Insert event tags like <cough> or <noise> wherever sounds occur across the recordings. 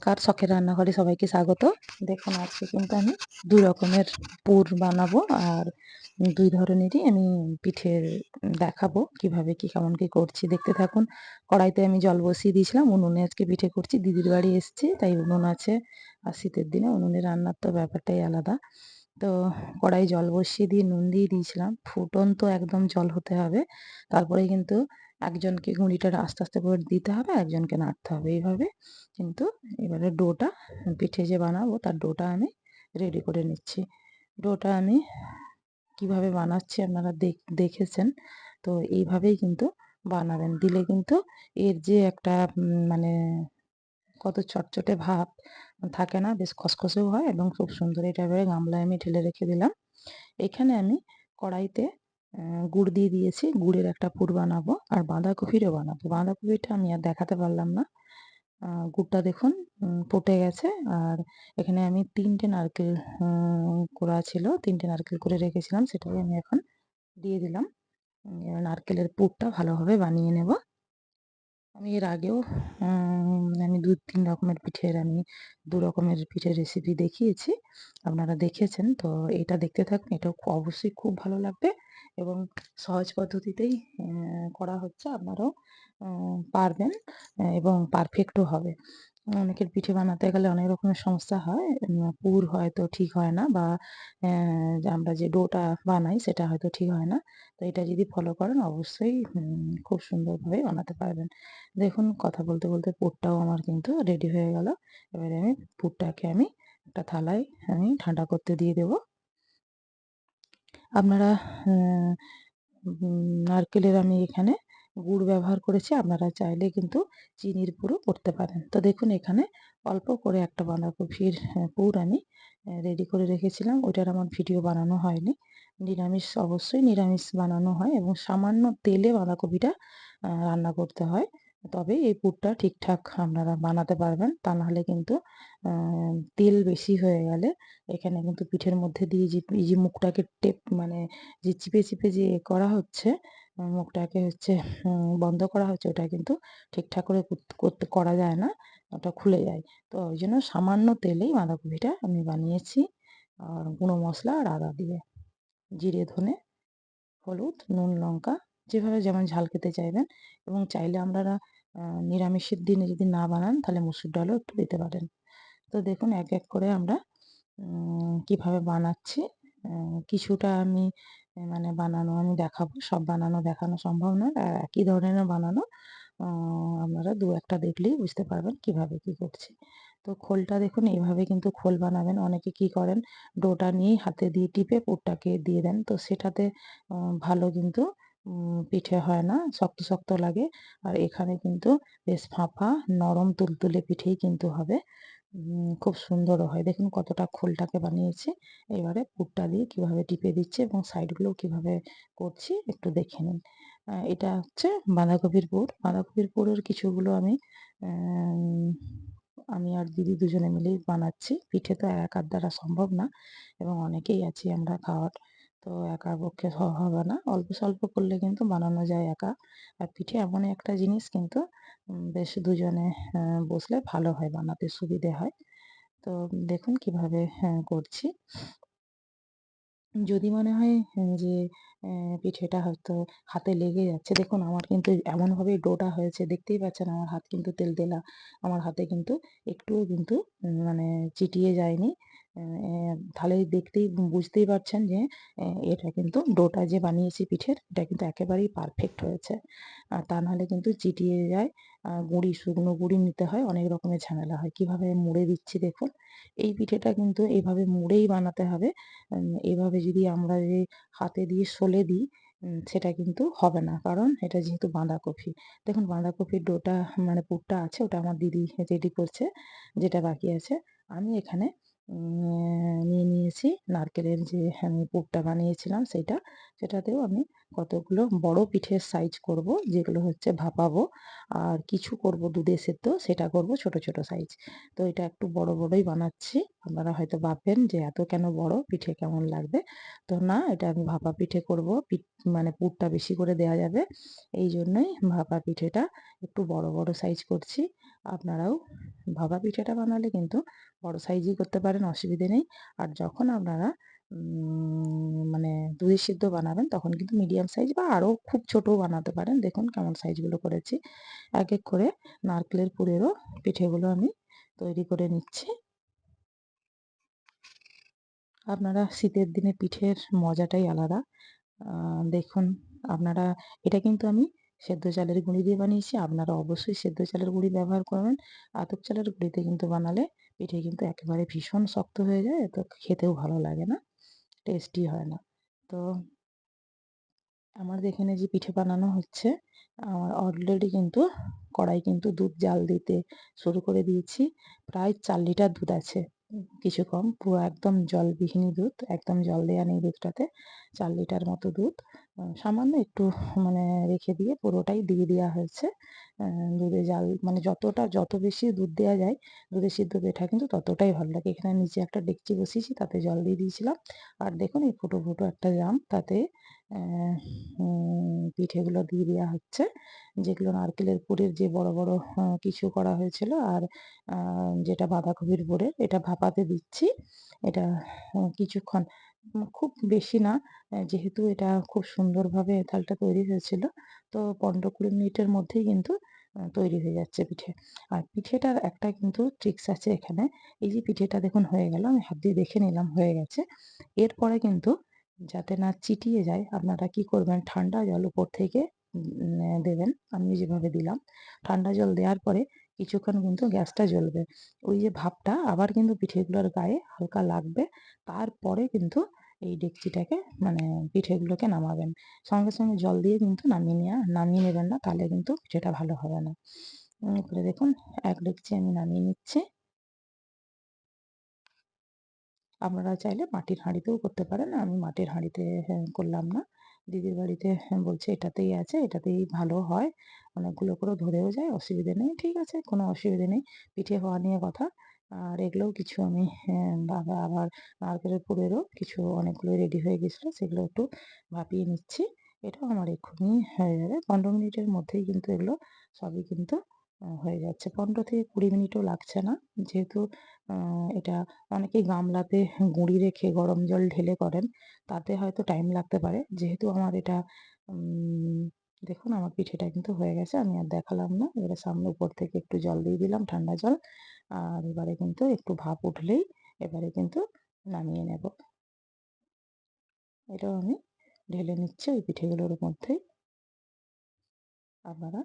নমস্কার, শখের রান্নাঘরে সবাইকে স্বাগত। দেখুন, আজকে কিন্তু আমি দুই রকমের পুর বানাবো আর দুই ধরনেরই আমি পিঠে দেখাবো কীভাবে কি কেমন কি করছি। দেখতে থাকুন, কড়াইতে আমি জল বসিয়ে দিয়েছিলাম, উনুনে আজকে পিঠে করছি। দিদির বাড়ি এসছি, তাই উনুন আছে আর শীতের দিনে উনুনে রান্নার তো ব্যাপারটাই আলাদা। তো কড়াই জল বসিয়ে দিয়ে নুন দিয়ে দিয়েছিলাম। ফুটন্ত একদম জল হতে হবে। তারপরে কিন্তু একজনকে গুঁড়িটা আস্তে আস্তে করে দিতে হবে, একজনকে নাড়তে হবে এইভাবে। কিন্তু এবারে ডোটা, পিঠে যে বানাবো তার ডোটা আমি রেডি করে নিচ্ছি। ডোটা আমি কীভাবে বানাচ্ছি আপনারা দেখেছেন। তো এইভাবেই কিন্তু বানাবেন। দিলে কিন্তু এর যে একটা মানে কত চটচটে ভাব থাকে না, বেশ খসখসেও হয় এবং খুব সুন্দর। এটা এবারে গামলায় আমি ঢেলে রেখে দিলাম। এখানে আমি কড়াইতে গুড় দিয়ে দিয়েছি। গুড়ের একটা পুর বানাবো আর বাঁধাকপিরও বানাবো। বাঁধাকপিটা আমি আর দেখাতে পারলাম না। গুড়টা দেখুন ফুটে গেছে। আর এখানে আমি তিনটে নারকেল করা ছিল, তিনটে নারকেল করে রেখেছিলাম। সেটাই আমি এখন দিয়ে দিলাম। নারকেলের পুরটা ভালোভাবে বানিয়ে নেব। আমি এর আগেও আমি দু তিন রকমের পিঠের, আমি দু রকমের পিঠের রেসিপি দেখিয়েছি। আপনারা দেখেছেন, তো এটা দেখতে থাকুন। এটাও অবশ্যই খুব ভালো লাগবে। এবং সহজ পদ্ধতিতেই করা হচ্ছে। আপনারাও পারবেন এবং পারফেক্টও হবে। অনেকের পিঠে বানাতে গেলে অনেক রকমের সমস্যা হয়। পুর হয়তো ঠিক হয় না বা আমরা যে ডোটা বানাই সেটা হয়তো ঠিক হয় না। তো এটা যদি ফলো করেন, অবশ্যই খুব সুন্দরভাবে বানাতে পারবেন। দেখুন, কথা বলতে বলতে পুরটাও আমার কিন্তু রেডি হয়ে গেল। এবারে আমি পুরটাকে আমি একটা থালায় আমি ঠান্ডা করতে দিয়ে দেব। আপনারা নারকেলের আমি এখানে গুড় ব্যবহার করেছি, আপনারা চাইলে কিন্তু চিনির পুরও করতে পারেন। তো দেখুন, এখানে অল্প করে একটা বাঁধাকপির পুর আমি রেডি করে রেখেছিলাম। ওইটার আমার ভিডিও বানানো হয়নি। নিরামিষ, অবশ্যই নিরামিষ বানানো হয় এবং সামান্য তেলে বাঁধাকপিটা রান্না করতে হয়। তবে এই পুরটা ঠিকঠাক আপনারা বানাতে পারবেন। তা নাহলে কিন্তু তেল বেশি হয়ে গেলে এখানে কিন্তু পিঠের মধ্যে দিয়ে যে, এই যে মুখটাকে টেপ মানে যে চিপে চিপে যে করা হচ্ছে মুখটাকে হচ্ছে বন্ধ করা হচ্ছে, ওটা কিন্তু ঠিকঠাক করে করতে করা যায় না, ওটা খুলে যায়। তো ওই জন্য সামান্য তেলেই বাঁধাকপিটা আমি বানিয়েছি, আর গুঁড়ো মশলা আর আদা দিয়ে। জিরে, ধনে, হলুদ, নুন, লঙ্কা যেভাবে যেমন ঝাল খেতে চাইবেন এবং চাইলে আপনারা নিরামিষের দিনে যদি না বানান তাহলে মুসুর ডালও একটু দিতে পারেন। তো দেখুন এক এক করে আমরা কীভাবে বানাচ্ছি কিছুটা আমি মানে বানানো আমি দেখাবো, সব বানানো দেখানো সম্ভব নয়, আর একই ধরনের বানানো আপনারা দু একটা দেখলেই বুঝতে পারবেন কীভাবে কি করছি। তো খোলটা দেখুন এইভাবে কিন্তু খোল বানাবেন, অনেকে কি করেন, ডোটা নিয়েই হাতে দিয়ে টিপে পুরটাকে দিয়ে দেন, তো সেটাতে ভালো কিন্তু পিঠে হয় না, শক্ত শক্ত লাগে। আর এখানে কিন্তু বেশ ফাঁপা, নরম, তুলতুলে পিঠেই কিন্তু হবে। খুব সুন্দরও হয়। দেখুন কতটা খোলটাকে বানিয়েছি। এবারে পুরটা দিয়ে কীভাবে টিপে দিচ্ছি এবং সাইডগুলো কীভাবে করছি একটু দেখে নিন। এটা হচ্ছে বাঁধাকপির পুর। বাঁধাকপির পুরের কিছুগুলো আমি আমি আর দিদি দুজনে মিলেই বানাচ্ছি। পিঠে তো একার দ্বারা সম্ভব না এবং অনেকেই আছি আমরা খাওয়ার। তো একার পক্ষে হবে না। অল্প স্বল্প করলে কিন্তু বানানো যায় একা। আর পিঠে এমন একটা জিনিস কিন্তু বেশ দুজনে বসলে ভালো হয়, বানাতে সুবিধে হয়। তো দেখুন কীভাবে করছি। যদি মনে হয় যে পিঠেটা হয়তো হাতে লেগে যাচ্ছে, দেখুন আমার কিন্তু এমনভাবে ডোটা হয়েছে, দেখতেই পাচ্ছেন আমার হাত কিন্তু তেল তেলতেলা। আমার হাতে কিন্তু একটুও কিন্তু মানে চিটিয়ে যায়নি। তাহলে দেখতেই বুঝতেই পারছেন যে এটা কিন্তু ডোটা যে বানিয়েছি পিঠের, এটা কিন্তু একেবারেই পারফেক্ট হয়েছে। আর তা নাহলে কিন্তু চিটিয়ে যায় গুঁড়ি, শুকনো গুঁড়ি নিতে হয়, অনেক রকমের ঝামেলা হয়। কীভাবে মুড়ে দিচ্ছি দেখুন, এই পিঠেটা কিন্তু এভাবে মুড়েই বানাতে হবে। এভাবে যদি আমরা যে হাতে দিয়ে সলে দিই সেটা কিন্তু হবে না, কারণ এটা যেহেতু বাঁধাকপি। দেখুন, বাঁধাকপির ডোটা মানে পুরটা আছে, ওটা আমার দিদি রেডি করছে, যেটা বাকি আছে। আমি এখানে নিয়ে নিয়েছি। নারকেলের যে আমি পুরটা বানিয়েছিলাম সেটা সেটাতেও আমি কতগুলো বড় পিঠের সাইজ করব, যেগুলো হচ্ছে ভাপাবো। আর কিছু করব দুধে সেদ্ধ, সেটা করব ছোট ছোট সাইজ তো এটা একটু বড়, বড়ই বানাচ্ছি। আপনারা হয়তো ভাববেন যে এত কেন বড়? পিঠে কেমন লাগবে? তো না, এটা আমি ভাপা পিঠে করব। মানে পুরটা বেশি করে দেওয়া যাবে। এই জন্যই ভাপা পিঠেটা একটু বড় বড় সাইজ করছি। আপনারাও ভাপা পিঠেটা বানালে কিন্তু বড় সাইজই করতে পারেন, অসুবিধে নেই। আর যখন আপনারা মানে দুধের সিদ্ধ বানাবেন, তখন কিন্তু মিডিয়াম সাইজ বা আরও খুব ছোটও বানাতে পারেন। দেখুন কেমন সাইজগুলো করেছি। এক এক করে নারকেলের পুরেরও পিঠেগুলো আমি তৈরি করে নিচ্ছি। আপনারা শীতের দিনে পিঠের মজাটাই আলাদা। দেখুন আপনারা, এটা কিন্তু আমি সেদ্ধ চালের গুঁড়ি দিয়ে বানিয়েছি। আপনারা অবশ্যই সেদ্ধ চালের গুঁড়ি ব্যবহার করবেন। আতপ চালের গুঁড়িতে কিন্তু বানালে পিঠে কিন্তু একেবারে ভীষণ শক্ত হয়ে যায়, তো খেতেও ভালো লাগে না। টেস্টি হয় না। তো আমাদের এখানে যে পিঠে বানানো হচ্ছে, আমার অলরেডি কিন্তু কড়াই কিন্তু দুধ, জাল দিতে শুরু করে দিয়েছি। প্রায় চার লিটার দুধ আছে, কিছু কম। পুরো একদম জলবিহীন দুধ, একদম জল দেওয়া নেই দুধটাতে। চার লিটার মতো দুধ। সামান্য একটু মানে রেখে দিয়ে পুরোটাই দিয়ে দেওয়া হয়েছে। দুধে জাল মানে যতটা, যত বেশি দুধ দেওয়া যায় দুধের সিদ্ধ পিঠা কিন্তু ততটাই ভালো লাগে। এখানে নিচে একটা ডেকচি বসিয়েছি, তাতে জল দিয়ে দিয়েছিলাম। আর দেখুন এই ফুটো ফুটো একটা জাম তাতে পিঠেগুলো দিয়ে দেওয়া হচ্ছে, যেগুলো নারকেলের পুরের যে বড় বড় কিছু করা হয়েছিল। আর যেটা বাঁধাকপির পুরের এটা ভাপাতে দিচ্ছি। এটা কিছুক্ষণ খুব বেশি না। যেহেতু এটা খুব সুন্দরভাবে থালটা তৈরি হয়েছিল, তো পনেরো কুড়ি মিনিটের মধ্যেই কিন্তু তৈরি হয়ে যাচ্ছে পিঠে। আর পিঠেটার একটা কিন্তু ট্রিক্স আছে এখানে। এই যে পিঠেটা দেখুন হয়ে গেল, আমি হাত দিয়ে দেখে নিলাম হয়ে গেছে। এরপরে কিন্তু যাতে না চিটিয়ে যায়, আপনারা কি করবেন, ঠান্ডা জল উপর থেকে দেবেন। আমি যেভাবে দিলাম। ঠান্ডা জল দেওয়ার পরে কিছুক্ষণ কিন্তু গ্যাসটা জ্বলবে। ওই যে ভাপটা আবার কিন্তু পিঠেগুলোর গায়ে হালকা লাগবে। তারপরে কিন্তু এই ডেকচিটাকে মানে পিঠেগুলোকে নামাবেন। সঙ্গে সঙ্গে জল দিয়ে কিন্তু নামিয়ে নেওয়া নামিয়ে নেবেন না তাহলে কিন্তু পিঠেটা ভালো হবে না। এরপরে দেখুন এক ডেকচি আমি নামিয়ে নিচ্ছি। আপনারা চাইলে মাটির হাঁড়িতেও করতে পারেন আমি মাটির হাঁড়িতে হ্যাঁ, করলাম না। দিদির বাড়িতে হ্যাঁ, বলছে এটাতেই আছে এটাতেই ভালো হয়। অনেকগুলো করে ধরেও যায় অসুবিধে নেই ঠিক আছে কোনো অসুবিধে নেই। পিঠে হওয়া নিয়ে কথা। আর এগুলোও কিছু আমি বাবা আবার আবার নারকেলের পুরেরও কিছু অনেকগুলো রেডি হয়ে গেছিল সেগুলো একটু ভাপিয়ে নিচ্ছি। এটাও আমার এক্ষুনি হয়ে যাবে। পনেরো মিনিটের মধ্যেই কিন্তু এগুলো সবই কিন্তু হয়ে যাচ্ছে। পনেরো থেকে কুড়ি মিনিটও লাগছে না। যেহেতু এটা অনেকেই গামলাতে গুঁড়ি রেখে গরম জল ঢেলে করেন, তাতে হয়তো টাইম লাগতে পারে। যেহেতু আমার এটা দেখুন আমার পিঠেটা কিন্তু হয়ে গেছে, আমি আর দেখালাম না। এবারে সামনে উপর থেকে একটু জল দিয়ে দিলাম, ঠান্ডা জল। আর এবারে কিন্তু একটু ভাপ উঠলেই এবারে কিন্তু নামিয়ে নেব। এটাও আমি ঢেলে নিচ্ছি ওই পিঠেগুলোর মধ্যেই। আপনারা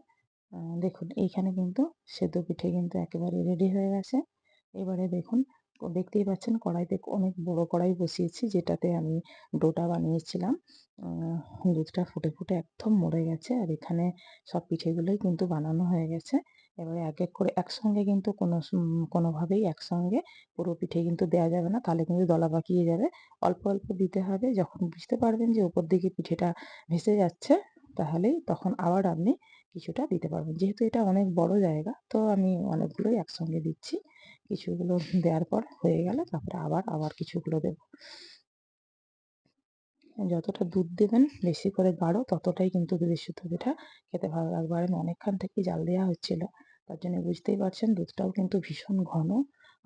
দেখুন, এইখানে কিন্তু সেদ্ধ পিঠে কিন্তু একেবারে রেডি হয়ে গেছে। এবারে দেখুন দেখতেই পাচ্ছেন কড়াইতে অনেক বড় কড়াই বসিয়েছি, যেটাতে আমি ডোটা বানিয়েছিলাম। দুধটা ফুটে ফুটে একদম মরে গেছে আর এখানে সব পিঠেগুলোই কিন্তু বানানো হয়ে গেছে। এবারে এক এক করে একসঙ্গে কিন্তু কোনো কোনোভাবেই একসঙ্গে পুরো পিঠে কিন্তু দেওয়া যাবে না, তাহলে কিন্তু দলা পাকিয়ে যাবে। অল্প অল্প দিতে হবে, যখন বুঝতে পারবেন যে উপর দিকে পিঠেটা ভেসে যাচ্ছে, তাহলেই তখন আবার আপনি কিছুটা দিতে পারবেন যেহেতু এটা অনেক বড় জায়গা, তো আমি অনেকগুলোই একসঙ্গে দিচ্ছি। কিছুগুলো <laughs> দেওয়ার পর হয়ে গেলে তারপরে আবার আবার কিছুগুলো দেব। যতটা দুধ দেবেন, বেশি করে গাঢ়, ততটাই কিন্তু দুধের সিদ্ধ পিঠা খেতে ভালো লাগবে। আর আমি অনেকক্ষণ থেকেই জাল দেওয়া হচ্ছিল, তার জন্য বুঝতেই পারছেন দুধটাও কিন্তু ভীষণ ঘন।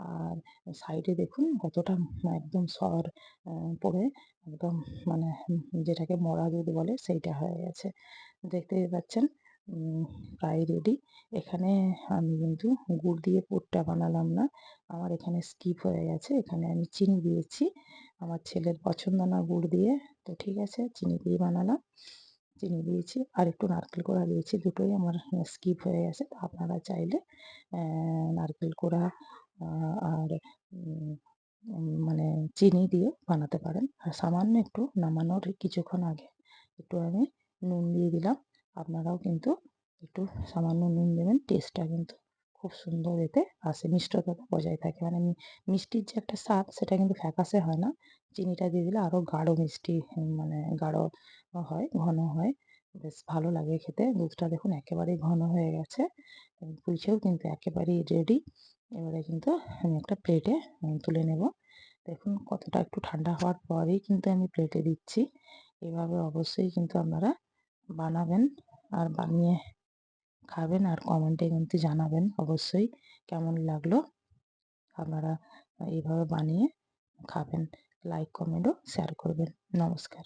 আর সাইডে দেখুন কতটা একদম সর পড়ে, একদম মানে যেটাকে মরা দুধ বলে সেইটা হয়ে গেছে। দেখতেই পাচ্ছেন প্রায় রেডি এখানে আমি কিন্তু গুড় দিয়ে পুরটা বানালাম না। আমার এখানে স্কিপ হয়ে গেছে। এখানে আমি চিনি দিয়েছি। আমার ছেলের পছন্দ না গুড় দিয়ে। তো ঠিক আছে, চিনি দিয়ে বানালাম। চিনি দিয়েছি। আর একটু নারকেল কোড়া দিয়েছি। দুটোই আমার স্কিপ হয়ে গেছে। তো আপনারা চাইলে নারকেল কোড়া আর মানে চিনি দিয়ে বানাতে পারেন। আর সামান্য একটু নামানোর কিছুক্ষণ আগে একটু আমি নুন দিয়ে দিলাম। আপনারাও কিন্তু একটু সামান্য নুন দেবেন। টেস্টটা কিন্তু খুব সুন্দর এতে আসে। মিষ্টতা বজায় থাকে। মানে মিষ্টির যে একটা স্বাদ, সেটা কিন্তু ফ্যাকাসে হয় না। চিনিটা দিয়ে দিলে আরও গাঢ় মিষ্টি মানে গাঢ় হয়, ঘন হয়। বেশ ভালো লাগে খেতে। দুধটা দেখুন একেবারেই ঘন হয়ে গেছে। পুলিশেও কিন্তু একেবারেই রেডি এবারে কিন্তু আমি একটা প্লেটে তুলে নেব। দেখুন কতটা একটু ঠান্ডা হওয়ার পরেই কিন্তু আমি প্লেটে দিচ্ছি। এভাবে অবশ্যই কিন্তু আপনারা বানাবেন। আর বানিয়ে খাবেন আর কমেন্টে কিন্তু জানাবেন অবশ্যই কেমন লাগল। আপনারা এইভাবে বানিয়ে খাবেন। লাইক কমেন্টও শেয়ার করবেন। নমস্কার।